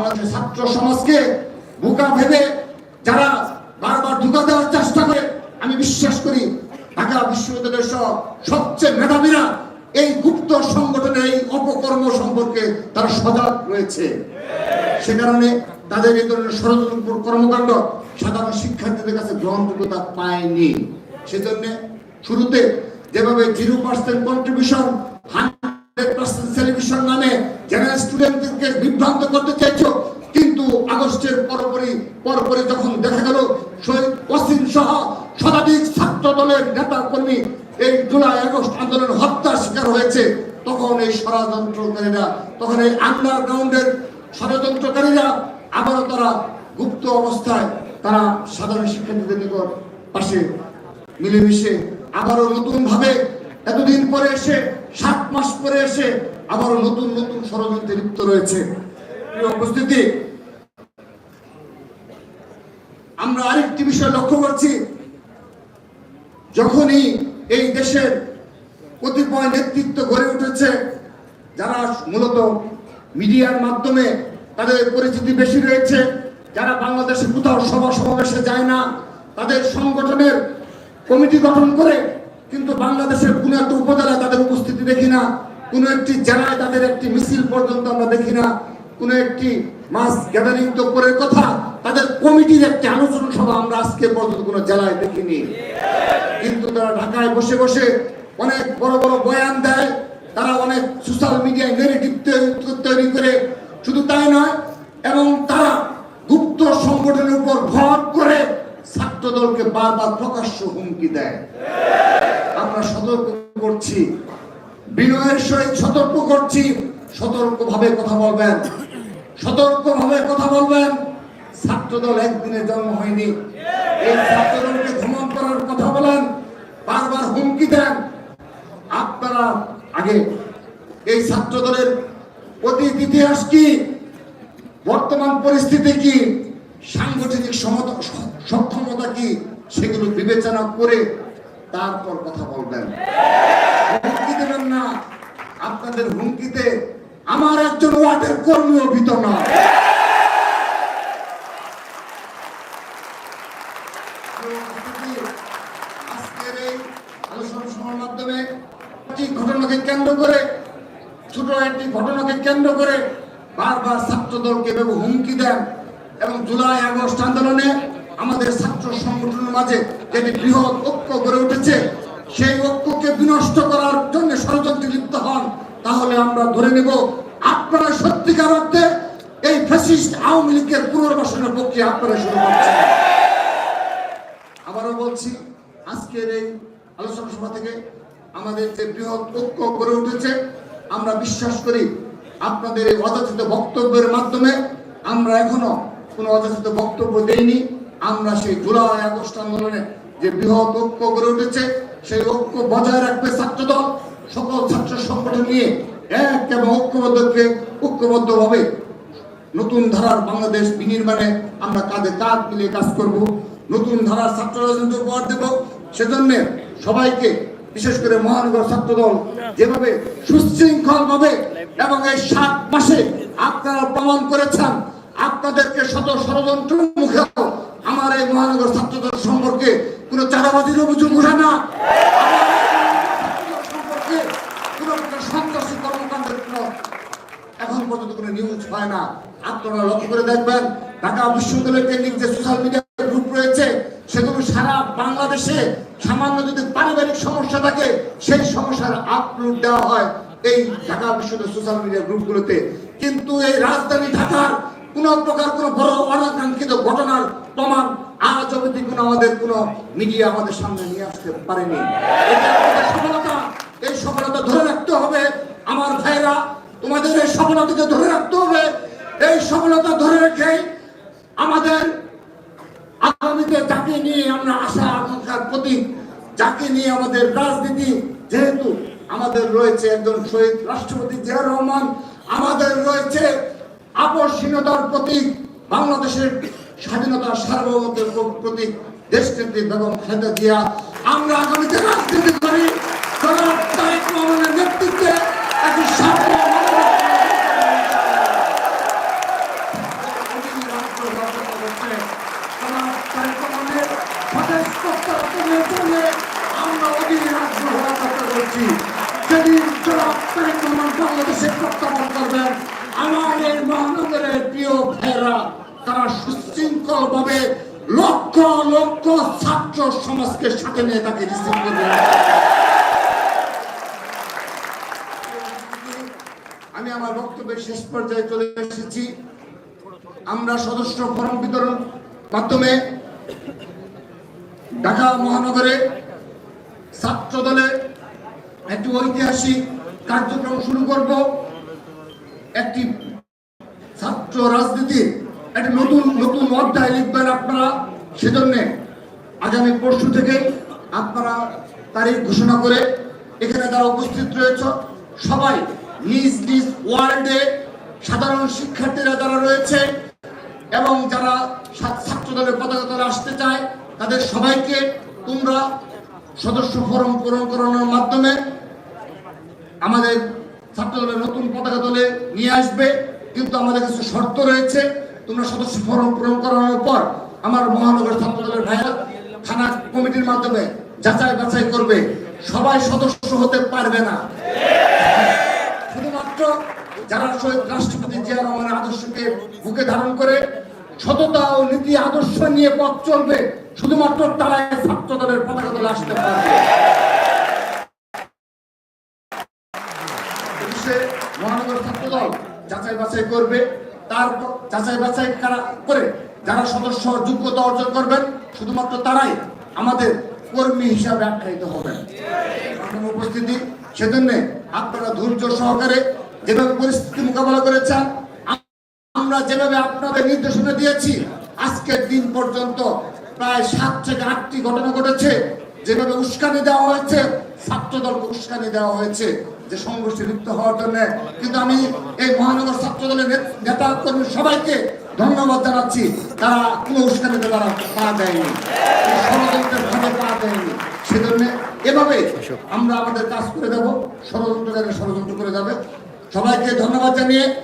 বাংলাদেশের ছাত্র সমাজকে বোকা ভেবে যারা বারবার ধোকা দেওয়ার চেষ্টা করে, আমি বিশ্বাস করি ঢাকা বিশ্ববিদ্যালয়ের সহ সবচেয়ে মেধাবীরা এই গুপ্ত সংগঠনের এই অপকর্ম সম্পর্কে তারা সজাগ রয়েছে। সে কারণে তাদের এই ধরনের ষড়যন্ত্র কর্মকাণ্ড সাধারণ শিক্ষার্থীদের কাছে গ্রহণযোগ্যতা পায়নি। সেজন্য শুরুতে যেভাবে zero percent contribution hundred percent celebration নামে জেনারেল স্টুডেন্টদেরকে বিভ্রান্ত করতে চাইছো পরপরই পরপরই যখন দেখা গেল শহীদ ওয়াসিম সহ শতাধিক ছাত্র দলের নেতা কর্মী এই জুলাই আগস্ট আন্দোলন হত্যার শিকার হয়েছে, তখন এই ষড়যন্ত্রকারীরা, তখন এই আন্ডারগ্রাউন্ডের ষড়যন্ত্রকারীরা আবারও তারা গুপ্ত অবস্থায় তারা সাধারণ শিক্ষার্থীদের নিকট পাশে মিলেমিশে আবারও নতুন ভাবে এতদিন পরে এসে, সাত মাস পরে এসে আবারও নতুন নতুন ষড়যন্ত্রে লিপ্ত রয়েছে। প্রিয় উপস্থিতি আমরা আরেকটি বিষয় লক্ষ্য করছি। যখনই এই দেশের কতিপয় নেতৃত্ব গড়ে উঠেছে, যারা মূলত মিডিয়ার মাধ্যমে তাদের পরিচিতি বেশি রয়েছে, যারা বাংলাদেশে কোথাও সভা সমাবেশে যায় না, তাদের সংগঠনের কমিটি গঠন করে কিন্তু বাংলাদেশের কোনো একটা উপজেলায় তাদের উপস্থিতি দেখি না, কোনো একটি জেলায় তাদের একটি মিছিল পর্যন্ত আমরা দেখি না, কোনো একটি মাস গ্যাদারিং তো পরের কথা, তাদের কমিটির একটি আলোচনা সভা আমরা আজকে পর্যন্ত কোনো জেলায় দেখিনি। কিন্তু তারা ঢাকায় বসে বসে অনেক বড় বড় বয়ান দেয়, তারা অনেক সোশ্যাল মিডিয়ায় নেগেটিভ তৈরি করে, শুধু তাই নয়, এবং তারা গুপ্ত সংগঠনের উপর ভর করে ছাত্র দলকে বারবার প্রকাশ্য হুমকি দেয়। আমরা সতর্ক করছি, বিনয়ের সহিত সতর্ক করছি, সতর্কভাবে কথা বলবেন। সতর্কভাবে কথা বলবেন। ছাত্রদল একদিনে জন্ম হয়নি। এই ছাত্রদলকে ভ্রমণ করার কথা বলেন। বারবার হুমকি দেন। আপনারা আগে এই ছাত্রদলের অতীত ইতিহাস কি? বর্তমান পরিস্থিতি কি? সাংগঠনিক সক্ষমতা কি? সেগুলো বিবেচনা করে তারপর কথা বলবেন। হুমকি দেবেন না। আপনাদের হুমকিতে আমার একজন ওয়ার্ডের কর্মীও ভীত না। আজকের এই আলোচনা সভার মাধ্যমে ছোট একটি ঘটনাকে কেন্দ্র করে বারবার হুমকি দেন এবং জুলাই আগস্ট আন্দোলনে আমাদের ছাত্র সংগঠনের মাঝে বৃহৎ গড়ে উঠেছে, সেই বিনষ্ট করার জন্য ষড়যন্ত্রে লিপ্ত হন তাহলে আমরা ধরে নেব আপনারা সত্যিকার অর্থে এই ফ্যাসিস্ট আওয়ামী লীগের পুনর্বাসনের পক্ষে আপনারা শুরু করছেন। আবারও বলছি, আজকের এই আলোচনা সভা থেকে আমাদের যে বৃহৎ ঐক্য গড়ে উঠেছে, আমরা বিশ্বাস করি আপনাদের এই অযাচিত বক্তব্যের মাধ্যমে আমরা এখনও কোনো অযাচিত বক্তব্য দেইনি। আমরা সেই জুলাই আগস্ট আন্দোলনে যে বৃহৎ ঐক্য গড়ে উঠেছে, সেই ঐক্য বজায় রাখবে ছাত্রদল। সকল ছাত্র সংগঠন নিয়ে এক এবং ঐক্যবদ্ধকে ঐক্যবদ্ধভাবে নতুন ধারার বাংলাদেশ বিনির্মাণে আমরা কাঁধে কাঁধ মিলিয়ে কাজ করব। নতুন ধারার ছাত্র রাজনীতি উপহার দেব। সেজন্য সবাইকে, বিশেষ করে মহানগর ছাত্র দল যেভাবে সুশৃঙ্খল ভাবে এবং এই সাত মাসে আপনারা প্রমাণ করেছেন, আপনাদেরকে শত ষড়যন্ত্র মুখে আমার এই মহানগর ছাত্র দল সম্পর্কে কোনো চাঁদাবাজির অভিযোগ উঠে না সম্পর্কে কোনো প্রকার সন্ত্রাসী কর্মকাণ্ডের কোনো এখন পর্যন্ত কোনো নিউজ হয় না। আপনারা লক্ষ্য করে দেখবেন, ঢাকা বিশ্ববিদ্যালয় কেন্দ্রিক যে সোশ্যাল মিডিয়া গ্রুপ রয়েছে, সেগুলো সারা বাংলাদেশে সামান্য যদি পারিবারিক সমস্যা থাকে, সেই সমস্যার আপলোড দেওয়া হয় এই ঢাকা বিশ্ববিদ্যালয় সোশ্যাল মিডিয়া গ্রুপগুলোতে কিন্তু এই রাজধানী ঢাকার কোন প্রকার কোন বড় অনাকাঙ্ক্ষিত ঘটনার প্রমাণ আজ অবধি কোনো আমাদের কোনো মিডিয়া আমাদের সামনে নিয়ে আসতে পারেনি। এই সফলতা ধরে রাখতে হবে আমার সফলতাকে ধরে রাখতে হবে। এই সফলতা ধরে রেখে আমাদের আগামীতে যাকে নিয়ে আমরা আশা আকাঙ্ক্ষার প্রতীক, যাকে নিয়ে আমাদের রাজনীতি, যেহেতু আমাদের রয়েছে একজন শহীদ রাষ্ট্রপতি জিয়া রহমান, আমাদের রয়েছে আপসহীনতার প্রতীক, বাংলাদেশের স্বাধীনতার সার্বভৌমত্বের প্রতীক, দেশনেত্রী বেগম খালেদা জিয়া। আমরা আগামীতে রাজনীতি করি। নেতৃত্বে তারা সুশৃঙ্খল ভাবে লক্ষ লক্ষ ছাত্র সমাজকে সাথে নিয়ে তাকে আমি আমার বক্তব্যের শেষ পর্যায়ে চলে এসেছি। আমরা সদস্য ফরম বিতরণ মাধ্যমে ঢাকা মহানগরে ছাত্র দলের একটি ঐতিহাসিক কার্যক্রম শুরু করব। একটি রাজনীতির একটা নতুন নতুন অধ্যায় লিখবেন আপনারা সেজন্য। আগামী পরশু থেকে আপনারা তারিখ ঘোষণা করে এখানে যারা উপস্থিত রয়েছে, সবাই নিজ নিজ ওয়ার্ডে সাধারণ শিক্ষার্থীরা যারা রয়েছে এবং যারা ছাত্র দলের পতাকা দলে আসতে চায়, তাদের সবাইকে তোমরা সদস্য ফরম পূরণ করানোর মাধ্যমে আমাদের ছাত্র দলের নতুন পতাকা দলে নিয়ে আসবে। কিন্তু আমাদের কিছু শর্ত রয়েছে। তোমরা সদস্য ফরম পূরণ করানোর পর আমার মহানগর ছাত্র দলের ভাইরা থানা কমিটির মাধ্যমে যাচাই বাছাই করবে। সবাই সদস্য হতে পারবে না। শুধুমাত্র যারা শহীদ রাষ্ট্রপতি জিয়া রহমানের আদর্শকে বুকে ধারণ করে সততা ও নীতি আদর্শ নিয়ে পথ চলবে, শুধুমাত্র তারাই ছাত্র দলের পতাকা দলে আসতে পারবে পুলিশে মহানগর ছাত্র দল যাচাই বাছাই করবে তারপর যাচাই বাছাই কারা- যারা সদস্য যোগ্যতা অর্জন করবেন, শুধুমাত্র তারাই আমাদের কর্মী হিসাবে আখ্যায়িত হবেন। উপস্থিতি, সেজন্য আপনারা ধৈর্য সহকারে যেভাবে পরিস্থিতি মোকাবেলা করেছেন, আমরা যেভাবে আপনাদের নির্দেশনা দিয়েছি, আজকের দিন পর্যন্ত প্রায় সাত থেকে আটটি ঘটনা ঘটেছে, যেভাবে উস্কানি দেওয়া হয়েছে ছাত্র দলকে উস্কানি দেওয়া হয়েছে যে সংঘর্ষে লিপ্ত হওয়ার জন্য। কিন্তু আমি এই মহানগর ছাত্র দলের নে- নেতা কর্মী সবাইকে ধন্যবাদ জানাচ্ছি। তারা কোনো উস্কানিতে তারা পা দেয়নি। ষড়যন্ত্রের ভাবে পা দেয়নি। সেজন্য এভাবে আমরা আমাদের কাজ করে দেব। ষড়যন্ত্রকারী ষড়যন্ত্র করে যাবে। সবাইকে ধন্যবাদ জানিয়ে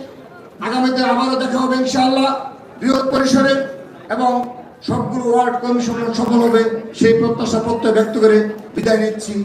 আগামীতে আবারও দেখা হবে ইনশাআল্লাহ বৃহৎ পরিসরে এবং সবগুলো ওয়ার্ড কমিশন সফল হবে। সেই প্রত্যাশা প্রত্যয় ব্যক্ত করে বিদায় নিচ্ছি।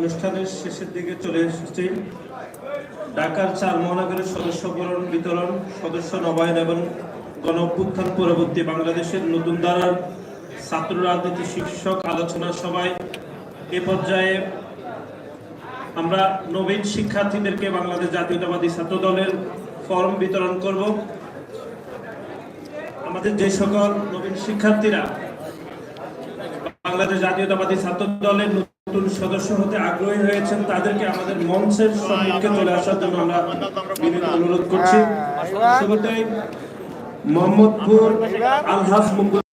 অনুষ্ঠানের শেষের দিকে চলে এসেছি। ঢাকার চার মহানগরের সদস্য বরণ বিতরণ, সদস্য নবায়ন এবং গণ অভ্যুত্থান পরবর্তী বাংলাদেশের নতুন ধারার ছাত্র রাজনীতি শীর্ষক আলোচনা সভায় এ পর্যায়ে আমরা নবীন শিক্ষার্থীদেরকে বাংলাদেশ জাতীয়তাবাদী ছাত্র দলের ফর্ম বিতরণ করব। আমাদের যে সকল নবীন শিক্ষার্থীরা বাংলাদেশ জাতীয়তাবাদী ছাত্র দলের নতুন সদস্য হতে আগ্রহী হয়েছেন তাদেরকে আমাদের মঞ্চের সম্মুখে চলে আসার জন্য আমরা বিনীত অনুরোধ করছি। শুরুতেই মোহাম্মদপুর আলহাজ মুকুল